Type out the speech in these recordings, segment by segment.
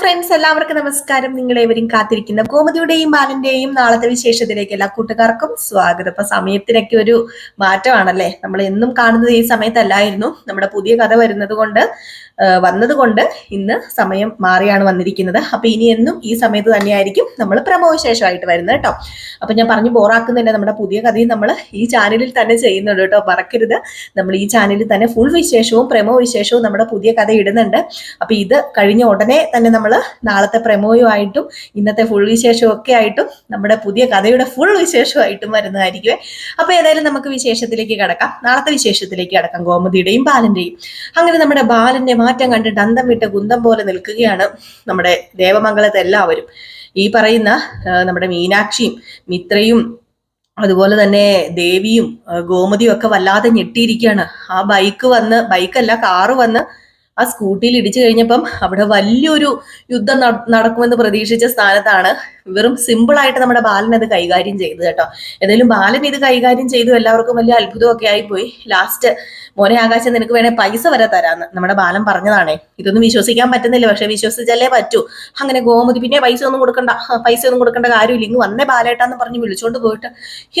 Friends എല്ലാവർക്കും നമസ്കാരം. നിങ്ങളേവരും കാത്തിരിക്കുന്ന ഗോമതിയുടെയും ബാലന്റെയും നാളത്തെ വിശേഷത്തിലേക്ക് എല്ലാ കൂട്ടുകാർക്കും സ്വാഗതം. അപ്പൊ സമയത്തിനൊക്കെ ഒരു മാറ്റമാണല്ലേ? നമ്മൾ എന്നും കാണുന്നത് ഈ സമയത്തല്ലായിരുന്നു. നമ്മുടെ പുതിയ കഥ വരുന്നത് കൊണ്ട് വന്നതുകൊണ്ട് ഇന്ന് സമയം മാറിയാണ് വന്നിരിക്കുന്നത്. അപ്പൊ ഇനി എന്നും ഈ സമയത്ത് തന്നെയായിരിക്കും നമ്മൾ പ്രമോ വിശേഷമായിട്ട് വരുന്നത് കേട്ടോ. അപ്പൊ ഞാൻ പറഞ്ഞു ബോറാക്കുന്നില്ല നമ്മുടെ പുതിയ കഥയും നമ്മൾ ഈ ചാനലിൽ തന്നെ ചെയ്യുന്നുണ്ട് കേട്ടോ. മറക്കരുത്. നമ്മൾ ഈ ചാനലിൽ തന്നെ ഫുൾ വിശേഷവും പ്രമോ വിശേഷവും നമ്മുടെ പുതിയ കഥ ഇടുന്നുണ്ട്. അപ്പൊ ഇത് കഴിഞ്ഞ ഉടനെ തന്നെ നമ്മൾ നാളത്തെ പ്രമോയുമായിട്ടും ഇന്നത്തെ ഫുൾ വിശേഷവും ഒക്കെ ആയിട്ടും നമ്മുടെ പുതിയ കഥയുടെ ഫുൾ വിശേഷമായിട്ടും വരുന്നതായിരിക്കും അപ്പൊ ഏതായാലും നമുക്ക് വിശേഷത്തിലേക്ക് കടക്കാം. നാളത്തെ വിശേഷത്തിലേക്ക് കടക്കാം. ഗോമതിയുടെയും ബാലന്റെയും. അങ്ങനെ നമ്മുടെ ബാലന്റെ മാറ്റം കണ്ടിട്ട് അന്തം വിട്ട കുന്തം പോലെ നിൽക്കുകയാണ് നമ്മുടെ ദേവമംഗലത്തെ എല്ലാവരും. ഈ പറയുന്ന നമ്മുടെ മീനാക്ഷിയും മിത്രയും അതുപോലെ തന്നെ ദേവിയും ഗോമതിയും ഒക്കെ വല്ലാതെ ഞെട്ടിയിരിക്കുകയാണ്. ആ ബൈക്ക് വന്ന് ബൈക്കല്ല കാറ് വന്ന് ആ സ്കൂട്ടിയിൽ ഇടിച്ചു കഴിഞ്ഞപ്പം അവിടെ വലിയൊരു യുദ്ധം നടക്കുമെന്ന് പ്രതീക്ഷിച്ച സ്ഥാനത്താണ് വെറും സിമ്പിൾ ആയിട്ട് നമ്മുടെ ബാലൻ അത് കൈകാര്യം ചെയ്തു കേട്ടോ. ഏതായാലും ബാലൻ ഇത് കൈകാര്യം ചെയ്തു. എല്ലാവർക്കും വലിയ അത്ഭുതമൊക്കെ ആയിപ്പോയി. ലാസ്റ്റ് മോനെ ആകാശം നിനക്ക് വേണേ പൈസ വരെ തരാന്ന് നമ്മുടെ ബാലൻ പറഞ്ഞതാണേ. ഇതൊന്നും വിശ്വസിക്കാൻ പറ്റുന്നില്ല. പക്ഷെ വിശ്വസിച്ചാലേ പറ്റൂ. അങ്ങനെ ഗോമതി പിന്നെ പൈസ ഒന്നും കൊടുക്കണ്ട. പൈസ ഒന്നും കൊടുക്കേണ്ട കാര്യമില്ല. ഇങ്ങ് വന്നേ ബാലേട്ടാന്ന് പറഞ്ഞ് വിളിച്ചോണ്ട് പോയിട്ട്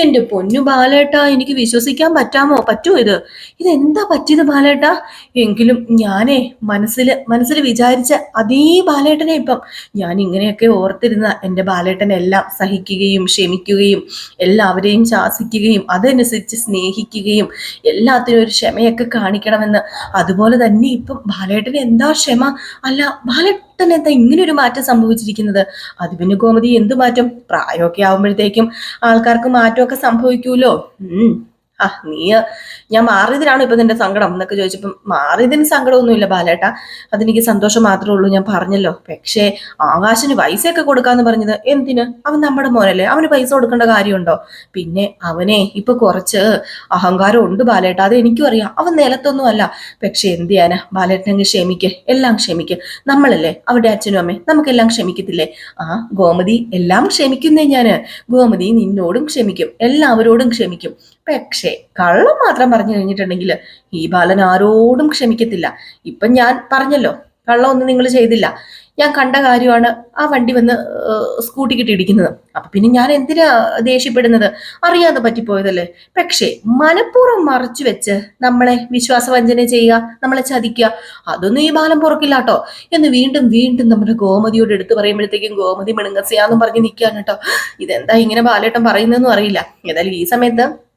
എന്റെ പൊന്നു ബാലേട്ടാ എനിക്ക് വിശ്വസിക്കാൻ പറ്റാമോ? പറ്റുമോ ഇത്. ഇതെന്താ പറ്റിയത് ബാലേട്ടാ? എങ്കിലും ഞാനേ മനസ്സിൽ മനസ്സിൽ വിചാരിച്ച അതേ ബാലേട്ടനെ ഇപ്പം ഞാൻ ഇങ്ങനെയൊക്കെ ഓർത്തിരുന്ന എന്റെ ബാലേട്ടനെല്ലാം സഹിക്കുകയും ക്ഷമിക്കുകയും എല്ലാവരെയും ശാസിക്കുകയും അതനുസരിച്ച് സ്നേഹിക്കുകയും എല്ലാത്തിനും ഒരു ക്ഷമയൊക്കെ കാണിക്കണമെന്ന്. അതുപോലെ തന്നെ ഇപ്പം ബാലേട്ടന് എന്താ ക്ഷമ? അല്ല ബാലേട്ടൻ എന്താ ഇങ്ങനെ ഒരു മാറ്റം സംഭവിച്ചിരിക്കുന്നത്? അത് പിന്നെ ഗോമതി എന്ത് മാറ്റം? പ്രായമൊക്കെ ആവുമ്പോഴത്തേക്കും ആൾക്കാർക്ക് മാറ്റമൊക്കെ സംഭവിക്കൂലോ? ആ നീ ഞാൻ മാറിയതിനാണ് ഇപ്പൊ നിന്റെ സങ്കടം? എന്നൊക്കെ ചോദിച്ചപ്പം മാറിയതിന് സങ്കടമൊന്നുമില്ല ബാലേട്ട. അതെനിക്ക് സന്തോഷം മാത്രമേ ഉള്ളൂ ഞാൻ പറഞ്ഞല്ലോ. പക്ഷേ ആകാശിന് പൈസയൊക്കെ കൊടുക്കാന്ന് പറഞ്ഞത് എന്തിന്? അവൻ നമ്മുടെ മോനല്ലേ അവന് പൈസ കൊടുക്കേണ്ട കാര്യമുണ്ടോ? പിന്നെ അവനെ ഇപ്പൊ കുറച്ച് അഹങ്കാരം ഉണ്ട് ബാലേട്ട അത് എനിക്കും അറിയാം. അവൻ നിലത്തൊന്നും അല്ല. പക്ഷെ എന്ത് ചെയ്യാനാ? ബാലേട്ടനെങ്കിൽ ക്ഷമിക്ക് എല്ലാം ക്ഷമിക്ക്. നമ്മളല്ലേ അവരുടെ അച്ഛനും അമ്മയും നമുക്കെല്ലാം ക്ഷമിക്കത്തില്ലേ? ആ ഗോമതി എല്ലാം ക്ഷമിക്കുന്നേ ഞാൻ. ഗോമതി നിന്നോടും ക്ഷമിക്കും എല്ലാവരോടും ക്ഷമിക്കും. പക്ഷേ കള്ളം മാത്രം പറഞ്ഞു കഴിഞ്ഞിട്ടുണ്ടെങ്കിൽ ഈ ബാലൻ ആരോടും ക്ഷമിക്കത്തില്ല. ഇപ്പൊ ഞാൻ പറഞ്ഞല്ലോ കള്ളം ഒന്നും നിങ്ങൾ ചെയ്തില്ല. ഞാൻ കണ്ട കാര്യമാണ് ആ വണ്ടി വന്ന് സ്കൂട്ടി കിട്ടി ഇടിക്കുന്നത്. അപ്പൊ പിന്നെ ഞാൻ എന്തിനാ ദേഷ്യപ്പെടുന്നത്? അറിയാതെ പറ്റിപ്പോയതല്ലേ? പക്ഷേ മനഃപൂർവം മറച്ചു വെച്ച് നമ്മളെ വിശ്വാസവഞ്ചന ചെയ്യുക നമ്മളെ ചതിക്കുക അതൊന്നും ഈ ബാലം പുറക്കില്ല കേട്ടോ എന്ന് വീണ്ടും വീണ്ടും നമ്മുടെ ഗോമതിയോട് എടുത്തു പറയുമ്പോഴത്തേക്കും ഗോമതി മിണുങ്ങസിയാന്നും പറഞ്ഞ് നിൽക്കുകയാണ് കേട്ടോ. ഇതെന്താ ഇങ്ങനെ ബാലേട്ടൻ പറയുന്നതെന്നും അറിയില്ല. ഏതായാലും ഈ സമയത്ത്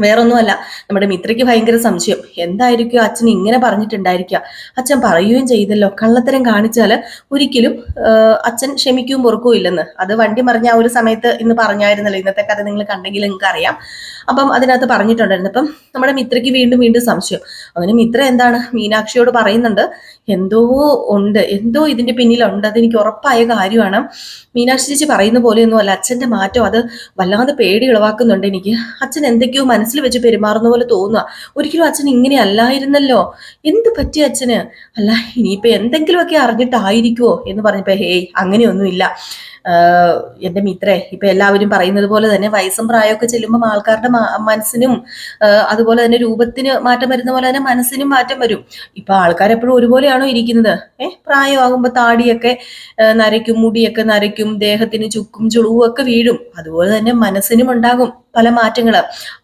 വേറൊന്നുമല്ല. നമ്മുടെ മിത്രയ്ക്ക് ഭയങ്കര സംശയം. എന്തായിരിക്കും അച്ഛൻ ഇങ്ങനെ പറഞ്ഞിട്ടുണ്ടായിരിക്കുക? അച്ഛൻ പറയുകയും ചെയ്തല്ലോ. കള്ളത്തരം കാണിച്ചാൽ ഒരിക്കലും അച്ഛൻ ക്ഷമിക്കുകയും പൊറുക്കുകയും ഇല്ലെന്ന്. അത് വണ്ടി മറിഞ്ഞ ആ ഒരു സമയത്ത് ഇന്ന് പറഞ്ഞായിരുന്നല്ലോ. ഇന്നത്തെ കഥ നിങ്ങൾ കണ്ടെങ്കിൽ നിങ്ങൾക്ക് അറിയാം. അപ്പം അതിനകത്ത് പറഞ്ഞിട്ടുണ്ടായിരുന്നു. അപ്പം നമ്മുടെ മിത്രയ്ക്ക് വീണ്ടും വീണ്ടും സംശയം. അങ്ങനെ മിത്ര എന്താണ്? മീനാക്ഷിയോട് പറയുന്നുണ്ട്. എന്തോ ഉണ്ട്. എന്തോ ഇതിന്റെ പിന്നിലുണ്ട്. അതെനിക്ക് ഉറപ്പായ കാര്യമാണ്. മീനാക്ഷി ചേച്ചി പറയുന്ന പോലെയൊന്നും അല്ല അച്ഛന്റെ മാറ്റം അത് വല്ലാതെ പേടി ഉളവാക്കുന്നുണ്ട് എനിക്ക്. അച്ഛൻ എന്തൊക്കെയോ വെച്ച് പെരുമാറുന്ന പോലെ തോന്നുക ഒരിക്കലും അച്ഛൻ ഇങ്ങനെ അല്ലായിരുന്നല്ലോ. എന്ത് പറ്റിയ അച്ഛന്? അല്ല ഇനിയിപ്പോ എന്തെങ്കിലുമൊക്കെ അറിഞ്ഞിട്ടായിരിക്കുമോ എന്ന് പറഞ്ഞപ്പോ ഹേയ് അങ്ങനെയൊന്നുമില്ല. എന്റെ മിത്രേ ഇപ്പൊ എല്ലാവരും പറയുന്നത് പോലെ തന്നെ വയസ്സും പ്രായമൊക്കെ ചെല്ലുമ്പോൾ ആൾക്കാരുടെ മനസ്സിനും അതുപോലെ തന്നെ രൂപത്തിന് മാറ്റം വരുന്ന പോലെ തന്നെ മനസ്സിനും മാറ്റം വരും. ഇപ്പൊ ആൾക്കാർ എപ്പോഴും ഒരുപോലെയാണോ ഇരിക്കുന്നത്? ഏഹ് പ്രായമാകുമ്പോൾ താടിയൊക്കെ നരയ്ക്കും മുടിയൊക്കെ നരയ്ക്കും ദേഹത്തിന് ചുക്കും ചുളുവൊക്കെ ഒക്കെ വീഴും. അതുപോലെ തന്നെ മനസ്സിനും ഉണ്ടാകും പല മാറ്റങ്ങൾ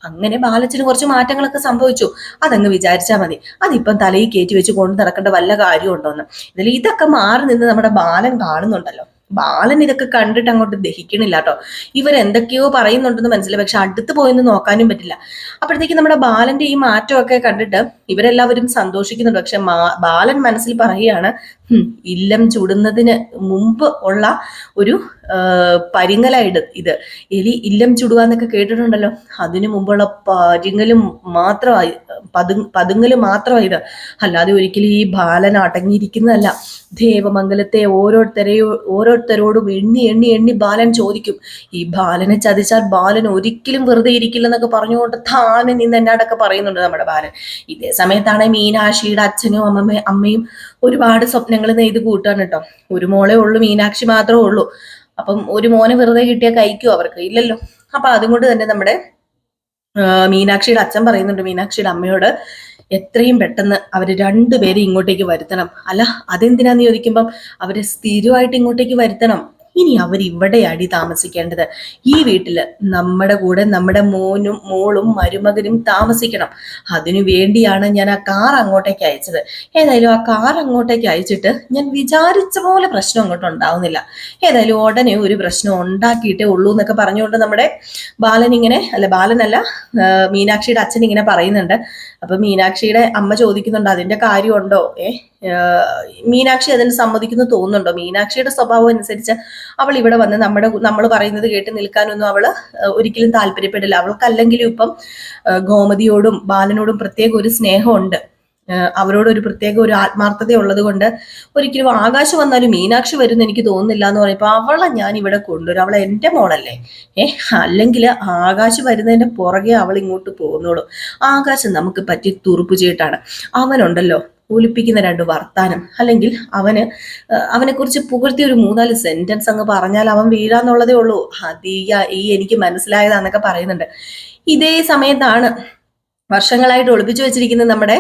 അങ്ങനെ ബാലച്ചിന് കുറച്ച് മാറ്റങ്ങളൊക്കെ സംഭവിച്ചു. അതങ്ങ് വിചാരിച്ചാൽ മതി. അതിപ്പം തലയിൽ കയറ്റി വെച്ച് കൊണ്ട് നടക്കേണ്ട വല്ല കാര്യമുണ്ടോന്ന്. ഇതിൽ ഇതൊക്കെ മാറി നിന്ന് നമ്മുടെ ബാലൻ കാണുന്നുണ്ടല്ലോ. ബാലൻ ഇതൊക്കെ കണ്ടിട്ട് അങ്ങോട്ട് ദഹിക്കണില്ല കേട്ടോ ഇവരെന്തൊക്കെയോ പറയുന്നുണ്ടെന്ന് മനസ്സിലായി. പക്ഷെ അടുത്ത് പോയെന്ന് നോക്കാനും പറ്റില്ല. അപ്പോഴത്തേക്ക് നമ്മുടെ ബാലന്റെ ഈ മാറ്റമൊക്കെ കണ്ടിട്ട് ഇവരെല്ലാവരും സന്തോഷിക്കുന്നുണ്ട്. പക്ഷെ ബാലൻ മനസ്സിൽ പറയുകയാണ് ഇല്ലം ചുടുന്നതിന് മുമ്പ് ഉള്ള ഒരു പരിങ്ങലായിട്ട് ഇത്. എലി ഇല്ലം ചുടുക എന്നൊക്കെ കേട്ടിട്ടുണ്ടല്ലോ. അതിനു മുമ്പുള്ള പരിങ്ങലും മാത്രമായി പതു പതുങ്ങൽ മാത്രമായി ഇത് അല്ലാതെ ഒരിക്കലും ഈ ബാലൻ അടങ്ങിയിരിക്കുന്നതല്ല. ദേവമംഗലത്തെ ഓരോരുത്തരെയോ ഓരോരുത്തരോടും എണ്ണി എണ്ണി എണ്ണി ബാലൻ ചോദിക്കും. ഈ ബാലനെ ചതിച്ചാൽ ബാലൻ ഒരിക്കലും വെറുതെ ഇരിക്കില്ലെന്നൊക്കെ പറഞ്ഞുകൊണ്ട് താനെ നിന്ന് എന്നാടൊക്കെ പറയുന്നുണ്ട് നമ്മുടെ ബാലൻ. ഇതേ സമയത്താണ് മീനാക്ഷിയുടെ അച്ഛനും അമ്മമ്മ അമ്മയും ഒരുപാട് സ്വപ്നങ്ങൾ നെയ്ത് കൂട്ടാണ് കേട്ടോ. ഒരു മോളെ ഉള്ളൂ മീനാക്ഷി മാത്രമേ ഉള്ളൂ. അപ്പം ഒരു മോനെ വെറുതെ കിട്ടിയാൽ കഴിക്കുമോ അവർക്ക്? ഇല്ലല്ലോ. അപ്പൊ അതുകൊണ്ട് തന്നെ നമ്മുടെ മീനാക്ഷിയുടെ അച്ഛൻ പറയുന്നുണ്ട് മീനാക്ഷിയുടെ അമ്മയോട് എത്രയും പെട്ടെന്ന് അവർ രണ്ടുപേരെ ഇങ്ങോട്ടേക്ക് വരുത്തണം. അല്ല അതെന്തിനാന്ന് ചോദിക്കുമ്പം അവരെ സ്ഥിരമായിട്ട് ഇങ്ങോട്ടേക്ക് വരുത്തണം. ഇനി അവർ ഇവിടെയാടി താമസിക്കേണ്ടത്? ഈ വീട്ടിൽ നമ്മുടെ കൂടെ നമ്മുടെ മോനും മോളും മരുമകനും താമസിക്കണം. അതിനു വേണ്ടിയാണ് ഞാൻ ആ കാർ അങ്ങോട്ടേക്ക് അയച്ചത്. ഏതായാലും ആ കാർ അങ്ങോട്ടേക്ക് അയച്ചിട്ട് ഞാൻ വിചാരിച്ച പോലെ പ്രശ്നം അങ്ങോട്ട് ഉണ്ടാവുന്നില്ല. ഏതായാലും ഉടനെ ഒരു പ്രശ്നം ഉണ്ടാക്കിയിട്ടേ ഉള്ളൂ എന്നൊക്കെ പറഞ്ഞുകൊണ്ട് നമ്മുടെ ബാലൻ ഇങ്ങനെ അല്ല ബാലനല്ല മീനാക്ഷിയുടെ അച്ഛൻ ഇങ്ങനെ പറയുന്നുണ്ട്. അപ്പൊ മീനാക്ഷിയുടെ അമ്മ ചോദിക്കുന്നുണ്ട് അതിന്റെ കാര്യമുണ്ടോ? ഏ ആ, മീനാക്ഷി അതിന് സമ്മതിക്കുന്നു തോന്നുന്നുണ്ടോ? മീനാക്ഷിയുടെ സ്വഭാവം അനുസരിച്ച് അവൾ ഇവിടെ വന്ന് നമ്മുടെ നമ്മൾ പറയുന്നത് കേട്ട് നിൽക്കാനൊന്നും അവൾ ഒരിക്കലും താല്പര്യപ്പെടില്ല. അവൾക്കല്ലെങ്കിലും ഇപ്പം ഗോമതിയോടും ബാലനോടും പ്രത്യേക ഒരു സ്നേഹമുണ്ട്. അവരോട് ഒരു പ്രത്യേക ഒരു ആത്മാർത്ഥത ഉള്ളത് കൊണ്ട് ഒരിക്കലും ആകാശ് വന്നാലും മീനാക്ഷി വരുന്ന എനിക്ക് തോന്നുന്നില്ല എന്ന് പറയുമ്പോൾ അവളെ ഞാൻ ഇവിടെ കൊണ്ടുവരും. അവളെ എന്റെ മോളല്ലേ? ഏ അല്ലെങ്കിൽ ആകാശ് വരുന്നതിന്റെ പുറകെ അവൾ ഇങ്ങോട്ട് പോകുന്നുള്ളൂ ആകാശം നമുക്ക് പറ്റി തുറുപ്പ് ചെയ്തിട്ടാണ്. അവനുണ്ടല്ലോ ഒലിപ്പിക്കുന്ന രണ്ട് വർത്താനം. അല്ലെങ്കിൽ അവന് അവനെ കുറിച്ച് പുകഴ്ത്തി ഒരു മൂന്നാൽ സെന്റൻസ് അങ്ങ് പറഞ്ഞാൽ അവൻ വീഴാന്നുള്ളതേ ഉള്ളൂ. അതീയ ഈ എനിക്ക് മനസ്സിലായതാന്നൊക്കെ പറയുന്നുണ്ട്. ഇതേ സമയത്താണ് വർഷങ്ങളായിട്ട് ഒളിപ്പിച്ചു വെച്ചിരിക്കുന്ന നമ്മുടെ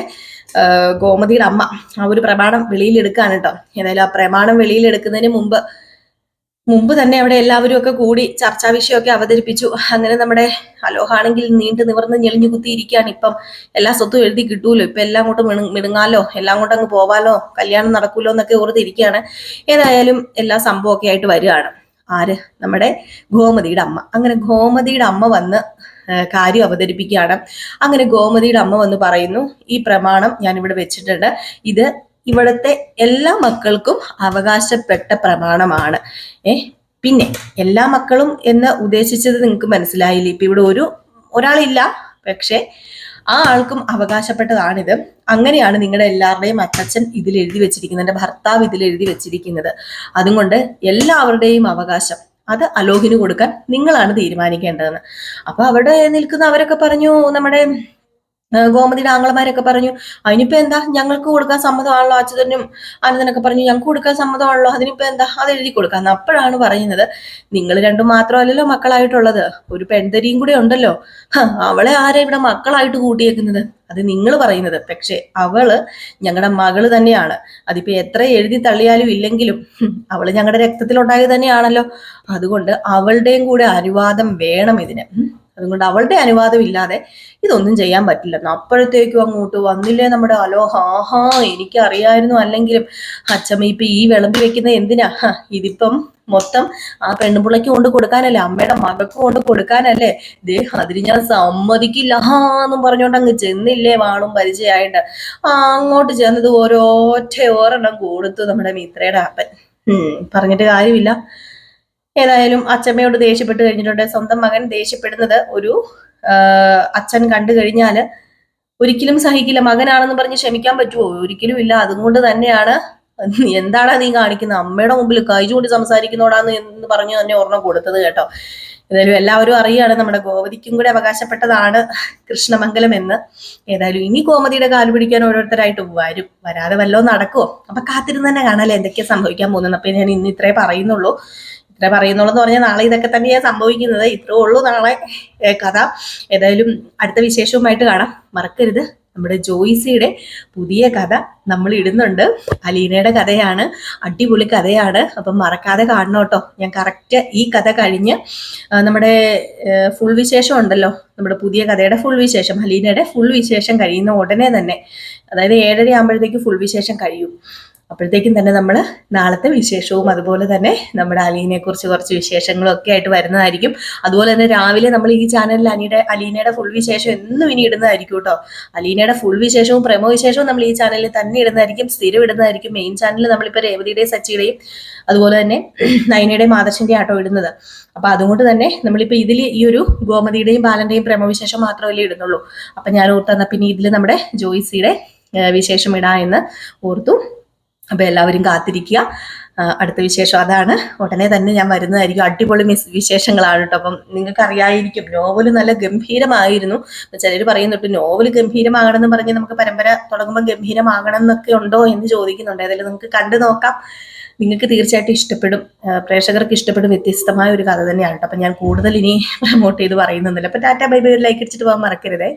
ഗോമതിയുടെ അമ്മ ആ ഒരു പ്രമാണം വെളിയിലെടുക്കാണ് ഏതായാലും ആ പ്രമാണം വെളിയിലെടുക്കുന്നതിന് മുമ്പ് മുമ്പ് തന്നെ അവിടെ എല്ലാവരും ഒക്കെ കൂടി ചർച്ചാ വിഷയമൊക്കെ അവതരിപ്പിച്ചു. അങ്ങനെ നമ്മുടെ അലോഹാണെങ്കിൽ നീണ്ടു നിവർന്ന് ഞെളിഞ്ഞു കുത്തിയിരിക്കുകയാണ്. ഇപ്പം എല്ലാ സ്വത്തും എഴുതി കിട്ടൂലോ? ഇപ്പൊ എല്ലാം അങ്ങോട്ട് മിണു മിണുങ്ങാലോ? എല്ലാം കൊണ്ട് അങ്ങ് പോവാലോ? കല്യാണം നടക്കൂലോ എന്നൊക്കെ ഓർത്തിരിക്കുകയാണ്. ഏതായാലും എല്ലാ സംഭവമൊക്കെ ആയിട്ട് വരികയാണ്. ആര്? നമ്മുടെ ഗോമതിയുടെ അമ്മ. അങ്ങനെ ഗോമതിയുടെ അമ്മ വന്ന് കാര്യം അവതരിപ്പിക്കുകയാണ്. അങ്ങനെ ഗോമതിയുടെ അമ്മ വന്ന് പറയുന്നു ഈ പ്രമാണം ഞാൻ ഇവിടെ വെച്ചിട്ടുണ്ട്. ഇത് ഇവിടുത്തെ എല്ലാ മക്കൾക്കും അവകാശപ്പെട്ട പ്രമാണമാണ്. ഏ പിന്നെ എല്ലാ മക്കളും എന്ന് ഉദ്ദേശിച്ചത് നിങ്ങൾക്ക് മനസ്സിലായില്ലേ? ഇപ്പൊ ഇവിടെ ഒരു ഒരാളില്ല പക്ഷെ ആ ആൾക്കും അവകാശപ്പെട്ടതാണിത്. അങ്ങനെയാണ് നിങ്ങളുടെ എല്ലാവരുടെയും അച്ഛൻ ഇതിൽ എഴുതി വെച്ചിരിക്കുന്നത് എന്റെ ഭർത്താവ് ഇതിൽ എഴുതി വെച്ചിരിക്കുന്നത്. അതുകൊണ്ട് എല്ലാവരുടെയും അവകാശം അത് അലോഹിന് കൊടുക്കാൻ നിങ്ങളാണ് തീരുമാനിക്കേണ്ടതെന്ന്. അപ്പൊ അവിടെ നിൽക്കുന്ന അവരൊക്കെ പറഞ്ഞു നമ്മുടെ ഗോമതിയുടെ ആങ്ങളമാരൊക്കെ പറഞ്ഞു അതിനിപ്പോ എന്താ? ഞങ്ങൾക്ക് കൊടുക്കാൻ സമ്മതമാണല്ലോ അച്യുതനും അനന്തനൊക്കെ പറഞ്ഞു ഞങ്ങൾക്ക് കൊടുക്കാൻ സമ്മതമാണല്ലോ അതിനിപ്പോ എന്താ? അത് എഴുതി കൊടുക്കാന്ന് അപ്പോഴാണ് പറയുന്നത് നിങ്ങൾ രണ്ടും മാത്രമല്ലല്ലോ മക്കളായിട്ടുള്ളത് ഒരു പെൺതരിയും കൂടെ ഉണ്ടല്ലോ. അവളെ ആരാ ഇവിടെ മക്കളായിട്ട് കൂട്ടിയേക്കുന്നത്? അത് നിങ്ങൾ പറയുന്നത്. പക്ഷെ അവൾ ഞങ്ങളുടെ മകൾ തന്നെയാണ്. അതിപ്പോ എത്ര എഴുതി തള്ളിയാലും ഇല്ലെങ്കിലും അവൾ ഞങ്ങളുടെ രക്തത്തിലുണ്ടായത് തന്നെയാണല്ലോ. അതുകൊണ്ട് അവളുടെയും കൂടെ അനുവാദം വേണം ഇതിന്. അതുകൊണ്ട് അവളുടെ അനുവാദം ഇല്ലാതെ ഇതൊന്നും ചെയ്യാൻ പറ്റില്ലെന്ന് അപ്പോഴത്തേക്കും അങ്ങോട്ട് വന്നില്ലേ നമ്മുടെ അലോഹ ആഹാ എനിക്കറിയായിരുന്നു. അല്ലെങ്കിലും അച്ഛമ്മ ഇപ്പം ഈ വിളമ്പി വെക്കുന്ന എന്തിനാ? ഇതിപ്പം മൊത്തം ആ പെണ്ണുപിള്ളയ്ക്ക് കൊണ്ട് കൊടുക്കാനല്ലേ അമ്മയുടെ മകൾക്ക് കൊണ്ട് കൊടുക്കാനല്ലേ. ദേ അതിന് ഞാൻ സമ്മതിക്കില്ല. എന്നും പറഞ്ഞുകൊണ്ട് അങ്ങ് ചെന്നില്ലേ വാളും പരിചയമായിട്ട് അങ്ങോട്ട് ചെന്നത് ഓരോറ്റ ഓരെണ്ണം കൊടുത്തു നമ്മുടെ മിത്രയുടെ അപ്പൻ. പറഞ്ഞിട്ട് കാര്യമില്ല. ഏതായാലും അച്ഛമ്മയോട് ദേഷ്യപ്പെട്ട് കഴിഞ്ഞിട്ടുണ്ട്. സ്വന്തം മകൻ ദേഷ്യപ്പെടുന്നത് ഒരു അച്ഛൻ കണ്ടു കഴിഞ്ഞാൽ ഒരിക്കലും സഹിക്കില്ല. മകനാണെന്ന് പറഞ്ഞ് ക്ഷമിക്കാൻ പറ്റുമോ ഒരിക്കലും ഇല്ല. അതുകൊണ്ട് തന്നെയാണ് എന്താണ് നീ കാണിക്കുന്നത്? അമ്മയുടെ മുമ്പിൽ കൈ ചൂണ്ടി സംസാരിക്കുന്നോടാന്ന് എന്ന് പറഞ്ഞു തന്നെ ഓർമ്മ കൊടുത്തത് കേട്ടോ. ഏതായാലും എല്ലാവരും അറിയാണ് നമ്മുടെ ഗോവതിക്കും കൂടെ അവകാശപ്പെട്ടതാണ് കൃഷ്ണമംഗലം എന്ന്. ഏതായാലും ഇനി ഗോമതിയുടെ കാൽ പിടിക്കാൻ ഓരോരുത്തരായിട്ട് വരും. വരാതെ വല്ലോ നടക്കുമോ അപ്പൊ കാത്തിരുന്ന് തന്നെ കാണാല്ലേ എന്തൊക്കെയാ സംഭവിക്കാൻ പോകുന്നത്? അപ്പൊ ഞാൻ ഇന്ന് ഇത്രേ പറയുന്നുള്ളൂ. ഇത്ര പറയുന്നുള്ളൂ എന്ന് പറഞ്ഞാൽ നാളെ ഇതൊക്കെ തന്നെയാണ് സംഭവിക്കുന്നത്. ഇത്രേ ഉള്ളൂ നാളെ കഥ. ഏതായാലും അടുത്ത വിശേഷവുമായിട്ട് കാണാം. മറക്കരുത്. നമ്മുടെ ജോയിസിയുടെ പുതിയ കഥ നമ്മൾ ഇടുന്നുണ്ട്. അലീനയുടെ കഥയാണ്. അടിപൊളി കഥയാണ്. അപ്പം മറക്കാതെ കാണണം കേട്ടോ. ഞാൻ കറക്റ്റ് ഈ കഥ കഴിഞ്ഞ് നമ്മുടെ ഫുൾ വിശേഷം ഉണ്ടല്ലോ. നമ്മുടെ പുതിയ കഥയുടെ ഫുൾ വിശേഷം. അലീനയുടെ ഫുൾ വിശേഷം കഴിയുന്ന ഉടനെ തന്നെ അതായത് ഏഴര ആകുമ്പോഴത്തേക്ക് ഫുൾ വിശേഷം കഴിയും. അപ്പോഴത്തേക്കും തന്നെ നമ്മൾ നാളത്തെ വിശേഷവും അതുപോലെ തന്നെ നമ്മുടെ അലീനയെ കുറിച്ച് കുറച്ച് വിശേഷങ്ങളും ഒക്കെ ആയിട്ട് വരുന്നതായിരിക്കും. അതുപോലെ തന്നെ രാവിലെ നമ്മൾ ഈ ചാനലിൽ അനിയുടെ അലീനയുടെ ഫുൾ വിശേഷം എന്നും ഇനി ഇടുന്നതായിരിക്കും കേട്ടോ. അലീനയുടെ ഫുൾ വിശേഷവും പ്രമോ വിശേഷവും നമ്മൾ ഈ ചാനലിൽ തന്നെ ഇടുന്നതായിരിക്കും. സ്ഥിരം ഇടുന്നതായിരിക്കും. മെയിൻ ചാനലിൽ നമ്മളിപ്പോൾ രേവതിയുടെയും സച്ചിയുടെയും അതുപോലെ തന്നെ നൈനയുടെയും ആദർശിന്റെയും ആട്ടോ ഇടുന്നത്. അപ്പൊ അതുകൊണ്ട് തന്നെ നമ്മളിപ്പോ ഇതിൽ ഈ ഒരു ഗോമതിയുടെയും ബാലന്റെയും പ്രേമവിശേഷം മാത്രമല്ലേ ഇടുന്നുള്ളൂ. അപ്പൊ ഞാൻ ഓർത്തെന്നാ പിന്നെ ഇതിൽ നമ്മുടെ ജോയിസിയുടെ വിശേഷം ഇടാ എന്ന് ഓർത്തു. അപ്പൊ എല്ലാവരും കാത്തിരിക്കുക. അടുത്ത വിശേഷം അതാണ്. ഉടനെ തന്നെ ഞാൻ വരുന്നതായിരിക്കും. അടിപൊളി മിസ് വിശേഷങ്ങളാണ് കേട്ടോ. അപ്പം നിങ്ങൾക്ക് അറിയായിരിക്കും നോവൽ നല്ല ഗംഭീരമായിരുന്നു. ചിലർ പറയുന്നുണ്ട് നോവൽ ഗംഭീരമാകണം എന്ന് പറഞ്ഞ് നമുക്ക് പരമ്പര തുടങ്ങുമ്പോൾ ഗംഭീരമാകണം എന്നൊക്കെ ഉണ്ടോ എന്ന് ചോദിക്കുന്നുണ്ട്. അതിൽ നിങ്ങൾക്ക് കണ്ടു നോക്കാം. നിങ്ങൾക്ക് തീർച്ചയായിട്ടും ഇഷ്ടപ്പെടും. പ്രേക്ഷകർക്ക് ഇഷ്ടപ്പെടും. വ്യത്യസ്തമായ ഒരു കഥ തന്നെയാണ് കേട്ടോ. അപ്പം ഞാൻ കൂടുതൽ ഇനി പ്രൊമോട്ട് ചെയ്ത് പറയുന്നൊന്നുമില്ല. അപ്പം ടാറ്റ ബൈ ബൈ ലൈക്ക് അടിച്ചിട്ട് പോകാൻ മറക്കരുതേ.